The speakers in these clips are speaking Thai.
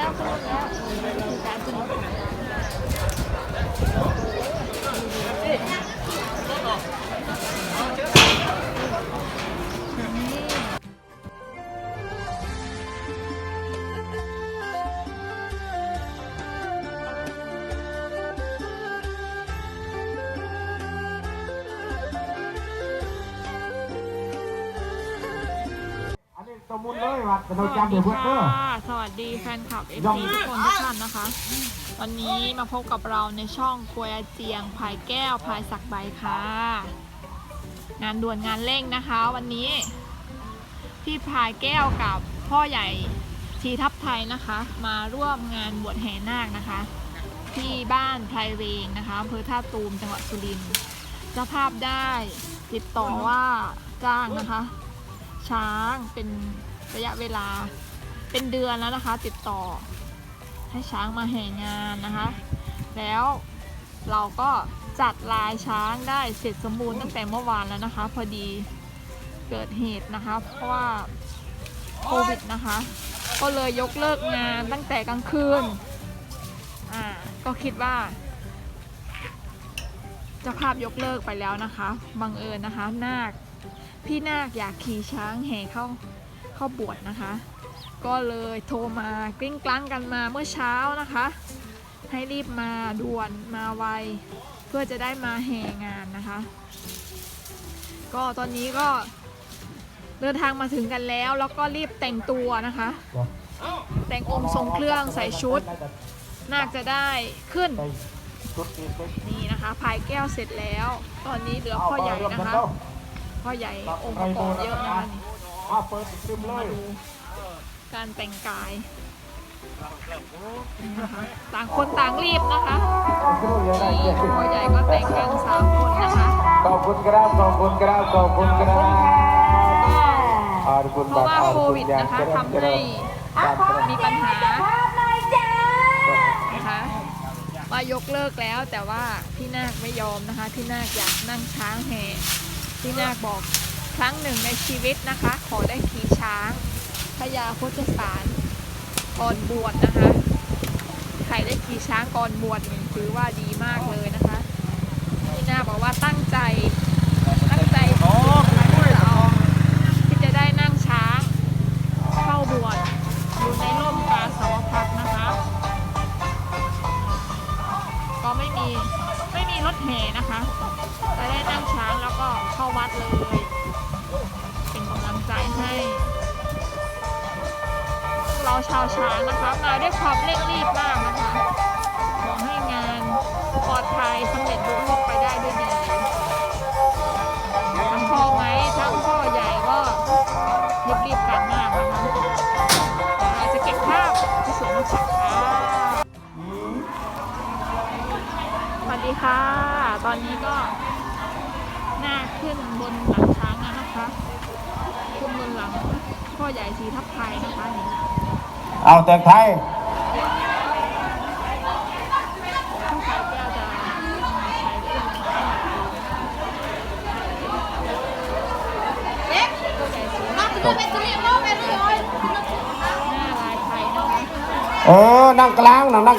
แล้วขึ้นแล้ว สมุนเลยว่ะเราจำเดี๋ยวเพื่อนเด้อค่ะสวัสดีแฟนคลับ FC ทุกคนทุกท่านนะคะ วันนี้มาพบกับเราในช่องครัวเจียงพายแก้วพายสักใบค่ะ งานด่วนงานเร่งนะคะ วันนี้ พี่พายแก้วกับพ่อใหญ่ทีทัพไทยนะคะ มาร่วมงานบวชแห่นาคนะคะ ที่บ้านไพรเวงนะคะอำเภอท่าตูมจังหวัดสุรินทร์เจ้าภาพได้ติดต่อว่าจ้างนะคะ ช้างเป็นระยะเวลาเป็นเดือนแล้วนะคะ ติดต่อให้ช้างมาแห่งานนะคะ แล้วเราก็จัดลายช้างได้เสร็จสมบูรณ์ตั้งแต่เมื่อวานแล้วนะคะ พอดีเกิดเหตุนะคะ เพราะว่าโควิดนะคะ ก็เลยยกเลิกงานตั้งแต่กลางคืนอ่าก็คิดว่าจ้าภาพยกเลิกไปแล้วนะคะบังเอิญนะคะนาค พี่นาคอยากขี่ช้างแห่เข้าเข้าบวชนะคะ ก็เลยโทรมากลิ้งกลั้งกันมาเมื่อเช้านะคะ ให้รีบมาด่วนมาไวเพื่อจะได้มาแห่งานนะคะ ก็ตอนนี้ก็เดินทางมาถึงกันแล้วแล้วก็รีบแต่งตัวนะคะ แต่งองค์ทรงเครื่องใส่ชุดนาคจะได้ขึ้นชุดนี้เป็นนี่นะคะพายแก้วเสร็จแล้ว ตอนนี้เหลือพ่อใหญ่นะคะ พ่อใหญ่องค์ประกอบเยอะนะคะนี่อ้าวเปิดซึมเลมายดูการแต่งกายนี่นะคะต่างคนต่างรีบนะคะนี่พ่อใหญ่ก็แต่งกันสามคนนะคะขอบคุณครับขอบคุณครับขอบคุณครับขอบคุณเพราะว่าโควิดนะคะทำให้มีปัญหานะคะว่ายกเลิกแล้วแต่ว่าพี่นาคไม่ยอมนะคะ พี่นาคอยากนั่งช้างแห่ พี่นาคบอกครั้งหนึ่งในชีวิตนะคะ ขอได้ขี่ช้างพญาโคจสารก่อนบวชนะคะ ใครได้ขี่ช้างก่อนบวชนี่ถือว่าดีมากเลยนะคะพี่นาคบอกว่าตั้งใจ ชาวช้างนะคะ มาด้วยความเร่งรีบมากนะคะขอให้งานปลอดภัยสำเร็จรุ่งไปได้ด้วยดีทั้งพ่อไหมทั้งพ่อใหญ่ก็รีบรีบๆกันมากนะคะเราจะเก็บภาพที่สวนน้ำสักค่ะสวัสดีค่ะ ตอนนี้ก็หน้าขึ้นบนหลังช้างแล้วนะคะขึ้นบนหลังพ่อใหญ่สีทับไทยนะคะนี่ เอาแตงไทยผู้ชายแก้วจะใช้ขึ้นพ่อใหญ่สีหน้าลายไทยเออนั่งกลางนั่งนั่ง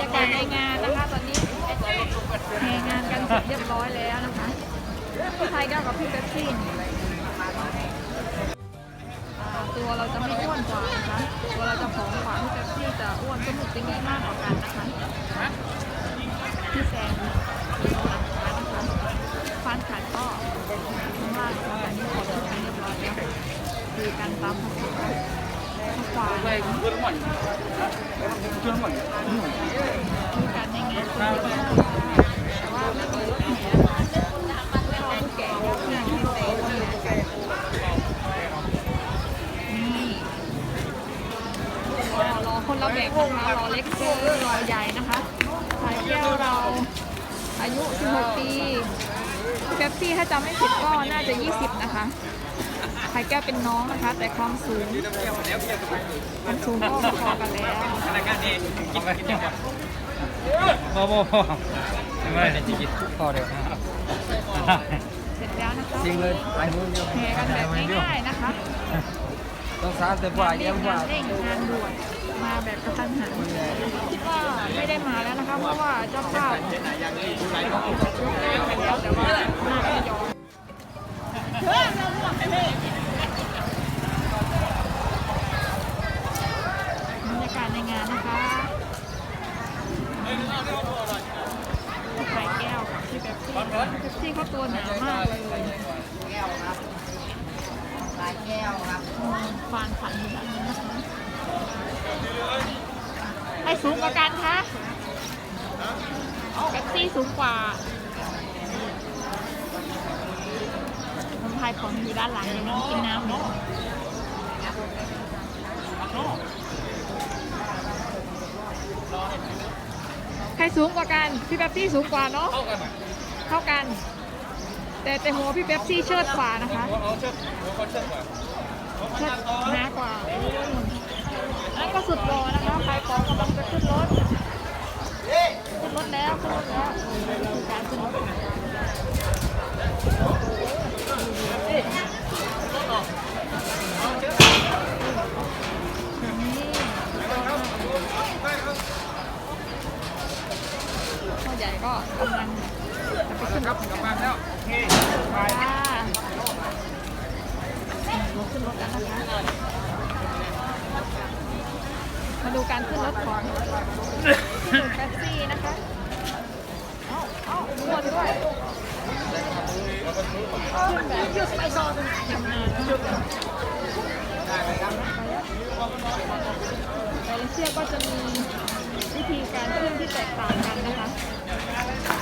รรยากาศในงานนะคะตอนนี้แห่งานกันเสร็จเรียบร้อยแล้วนะคะพี่ไทยก้วกับพี่แป๊บซี่ตัวเราจะไม่อ้วนกว่านะคะตัวเราจะผอมกว่าพี่แป๊บซี่จะอ้วนจมูกจะมีมากกว่ากันนะคะพี่แซมอยู่หลังร้านฟันขาดก็ข้างล่างนะคะอันนี้ขอทุกกันเรียบร้อยแล้วคือการตามภาษาขวาคือกา รในงานคนแต่ว่าไม่มีรถแห่ไม่รอผู้แก่เยอะมากนี่รอรอคนละแบบนะคะรอเล็กเจอรอใหญ่นะคะสายแก้วเราอายุ 16 ปีเป๊ปซี่ถ้าจำไม่ผิดก็น่าจะ 20 นะคะ ไข่แก้วเป็นน้องนะคะ แต่ความสูงความสูงก็พอกันแล้วพอพอพอไม่ได้จิกิตพอเดี๋ยวเสร็จแล้วนะคะจริงเลยไปนู่นเดียวแห่กันแบบง่ายๆนะคะ ต้องสามแต่ฝ่ายเร่ยังงฝ่าเร่งงานด่วนมาแบบกระทันหันคิดว่าไม่ได้มาแล้วนะคะ เพราะว่าเจ้าภาพแล้วแต่ว่ามาไม่ยอมบรรยากาศในงานนะคะพี่ไข่แก้วกับพี่เป๊ปซี่เป๊ปซี่เขาตัวหนามากเลยอืมฟานขันอยู่ด้านนี้นะคะใค รสูงกว่ากันคะเป๊ปซี่สูงกว่าน้ำพายผมอยู่ด้านหลังยังนั่งกินน้ำอยู่ใครสูงกว่ากัน พี่เป๊ปซี่สูงกว่าเนาะ เท่ากัน แต่แต่หัวพี่เป๊ปซี่เชิดกว่านะคะเชิดหนากว่าอืมนั่นก็สุดรอนะ ของกำลังจะขึ้นรถ ขึ้นรถแล้วขึ้นรถแล้วการขึ้นรถอย่างนี้พ่อใหญ่ก็กำลังจะไปขึ้นรถเหมือนกันแล้วค่ะรถขึ้นรถแล้วนะคะ มาดูการขึ้นรถของพี่หนุ่มแท็กซี่นะคะเอ้าเอ้าม้วนด้วยขึ้นแบบยืดไปซอนทำงานจุดมาเลเซียก็จะมีวิธีการขึ้นที่แตกต่างกันนะคะ